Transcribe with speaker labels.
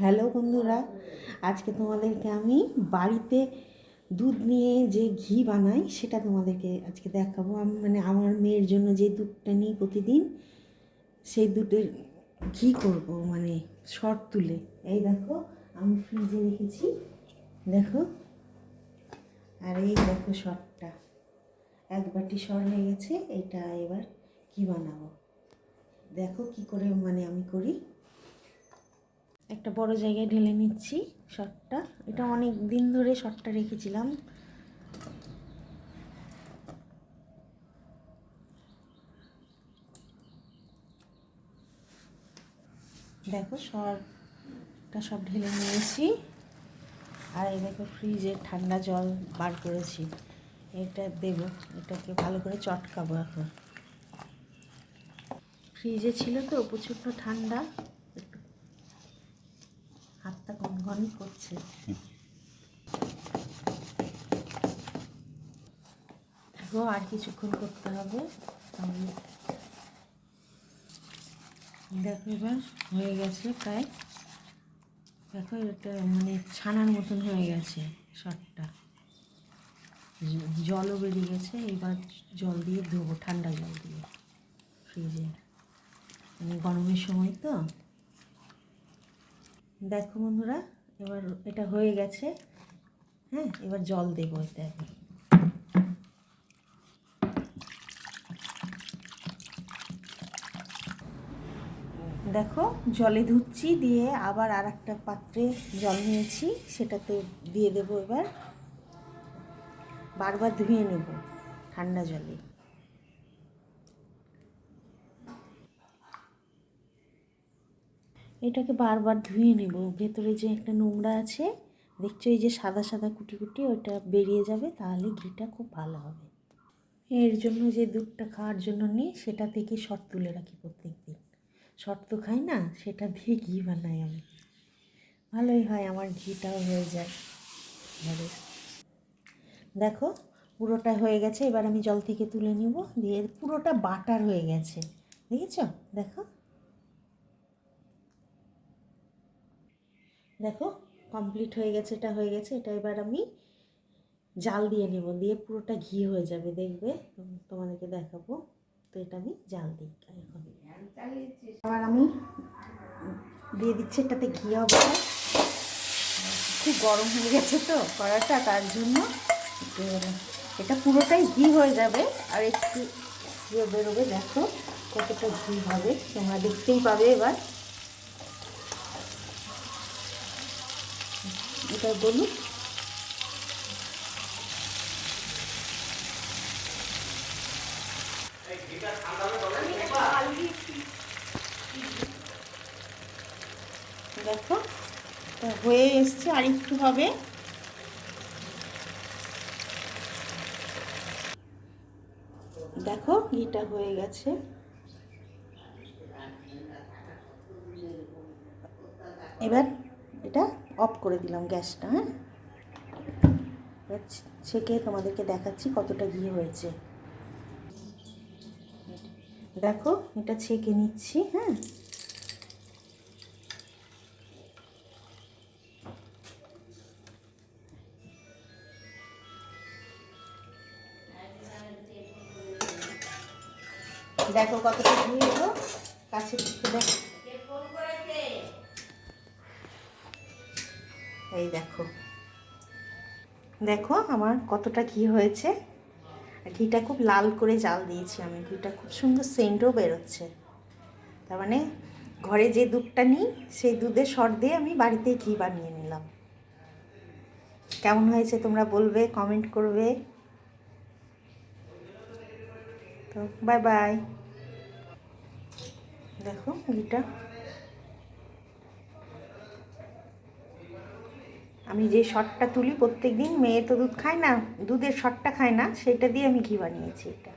Speaker 1: Hello বন্ধুরা, আজকে তোমাদেরকে আমি বাড়িতে দুধ নিয়ে যে ঘি বানাই সেটা তোমাদেরকে আজকে দেখাবো। আমি মানে আমার মেয়ের জন্য যে দুধটা নিই প্রতিদিন, সেই দুধের ঘি করব মানে শর্ট তুলে। এই দেখো, আমি ফ্রিজে রেখেছি, দেখো। আর এই দেখো শর্টটা, এক বাটি সর হয়ে গেছে, এটা এবার কি বানাবো। দেখো কি করে মানে আমি করি। একটা বড় জায়গায় ঢেলে নিচ্ছি শটটা। এটা অনেক দিন ধরে শটটা রেখেছিলাম। দেখো সরটা সব ঢেলে নিয়েছি। আর এই দেখো ফ্রিজে ঠান্ডা জল বার করেছি। এটা দেবো, এটাকে ভালো করে চটকাবো এখন। ফ্রিজে ছিল তো প্রচণ্ড ঠান্ডা একটু গনগন করছে। দেখো আর কিছুক্ষণ করতে হবে। আমি দেখো এবার হয়ে গেছে প্রায়। দেখো এটা মানে ছানার মতন হয়ে গেছে শটটা জলও বেরিয়ে গেছে, এবার জল দিয়ে ধোবো, ঠান্ডা জল দিয়ে ফ্রিজে। মানে গরমের সময় তো। দেখো বন্ধুরা এবার এটা হয়ে গেছে। হ্যাঁ এবার জল দেবো এতে এখন দেখো, জলে ধুচ্ছি, দিয়ে আবার আর একটা পাত্রে জল নিয়েছি, সেটাতে দিয়ে দেবো এবার। বারবার ধুয়ে নেব ঠান্ডা জলে। এটাকে বারবার ধুয়ে নেব। ভেতরে যে একটা নোংরা আছে, দেখছ এই যে সাদা সাদা কুটি কুটি ওটা বেরিয়ে যাবে, তাহলে ঘিটা খুব ভালো হবে। এর জন্য যে দুধটা খাওয়ার জন্য নিই, সেটা থেকে শর্ট তুলে রাখি প্রত্যেক দিন শর্ট তো খাই না, সেটা দিয়ে ঘি বানাই আমি। ভালোই হয়, আমার ঘিটাও হয়ে যায়। ঘরে দেখো, পুরোটা হয়ে গেছে, এবার আমি জল থেকে তুলে নিব, দিয়ে পুরোটা বাটার হয়ে গেছে। দেখেছ? দেখো। দেখো কমপ্লিট হয়ে গেছে, এটা হয়ে গেছে, এটা এবার আমি জাল দিয়ে নেব, দিয়ে পুরোটা ঘি হয়ে যাবে, দেখবে? তোমাদেরকে দেখাবো। তো এটা আমি জাল দিই, এখন। এবার আমি দিয়ে দিচ্ছি, এটাতে ঘি হবে। খুব গরম হয়ে গেছে তো কড়াটা, তার জন্য। এটা পুরোটাই ঘি হয়ে যাবে। আর একটু বেরোবে, দেখো কতটা ঘি হবে, তোমরা দেখতেই পাবে এবার। এটা বলুন। দেখো হয়ে এসছে আর একটু হবে। দেখো ঘিটা হয়ে গেছে। এবার এটা অফ করে দিলাম গ্যাসটা হ্যাঁ? এবার ছেঁকে তোমাদেরকে দেখাচ্ছি কতটা ঘি হয়েছে। দেখো, এটা ছেঁকে নিচ্ছি হ্যাঁ? দেখো কতটা ঘি হলো, কাছে দেখো এই দেখো। দেখো আমার কতটা ঘি হয়েছে। ঘিটা খুব লাল করে জাল দিয়েছি আমি। ঘিটা খুব সুন্দর সেন্টও বেরোচ্ছে। তার মানে ঘরে যে দুধটা নিই, সেই দুধের সর দিয়ে আমি বাড়িতেই ঘি বানিয়ে নিলাম। কেমন হয়েছে তোমরা বলবে কমেন্ট করবে। তো বাই বাই দেখো, ঘিটা আমি যে শটটা তুলি প্রত্যেক দিন মেয়ে তো দুধ খায় না, দুধের শটটা খায় না, সেটা দিয়ে আমি ঘি বানিয়েছি এটা।